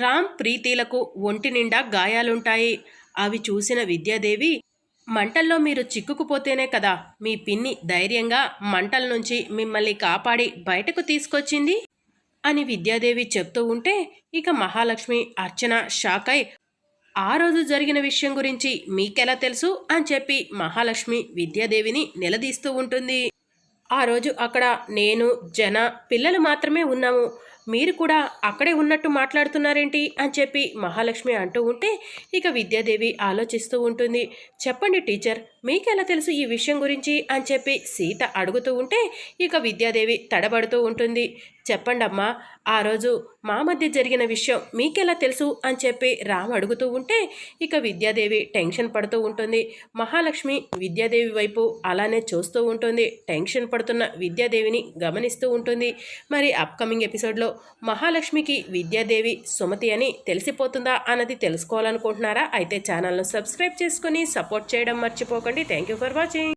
రామ్ ప్రీతిలకు ఒంటి నిండా గాయాలుంటాయి. అవి చూసిన విద్యాదేవి మంటల్లో మీరు చిక్కుకుపోతేనే కదా మీ పిన్ని ధైర్యంగా మంటల నుంచి మిమ్మల్ని కాపాడి బయటకు తీసుకొచ్చింది? అని విద్యాదేవి చెప్తూ ఉంటే ఇక మహాలక్ష్మి అర్చన షాక్ అయి ఆ రోజు జరిగిన విషయం గురించి మీకెలా తెలుసు? అని చెప్పి మహాలక్ష్మి విద్యాదేవిని నిలదీస్తూ ఉంటుంది. ఆ రోజు అక్కడ నేను జన పిల్లలు మాత్రమే ఉన్నాము. మీరు కూడా అక్కడే ఉన్నట్టు మాట్లాడుతున్నారేంటి అని చెప్పి మహాలక్ష్మి అంటూ ఉంటే ఇక విద్యాదేవి ఆలోచిస్తూ ఉంటుంది. చెప్పండి టీచర్ మీకెలా తెలుసు ఈ విషయం గురించి అని చెప్పి సీత అడుగుతూ ఉంటే ఇక విద్యాదేవి తడబడుతూ ఉంటుంది. చెప్పండమ్మా ఆ రోజు మా మధ్య జరిగిన విషయం మీకెలా తెలుసు అని చెప్పి రామ్ అడుగుతూ ఉంటే ఇక విద్యాదేవి టెన్షన్ పడుతూ ఉంటుంది. మహాలక్ష్మి విద్యాదేవి వైపు అలానే చూస్తూ ఉంటుంది. టెన్షన్ పడుతున్న విద్యాదేవిని గమనిస్తూ ఉంటుంది. మరి అప్కమింగ్ ఎపిసోడ్లో మహాలక్ష్మికి విద్యాదేవి సుమతి అని తెలిసిపోతుందా అన్నది తెలుసుకోవాలనుకుంటున్నారా? అయితే ఛానల్ను సబ్స్క్రైబ్ చేసుకుని సపోర్ట్ చేయడం మర్చిపోకండి. Thank you for watching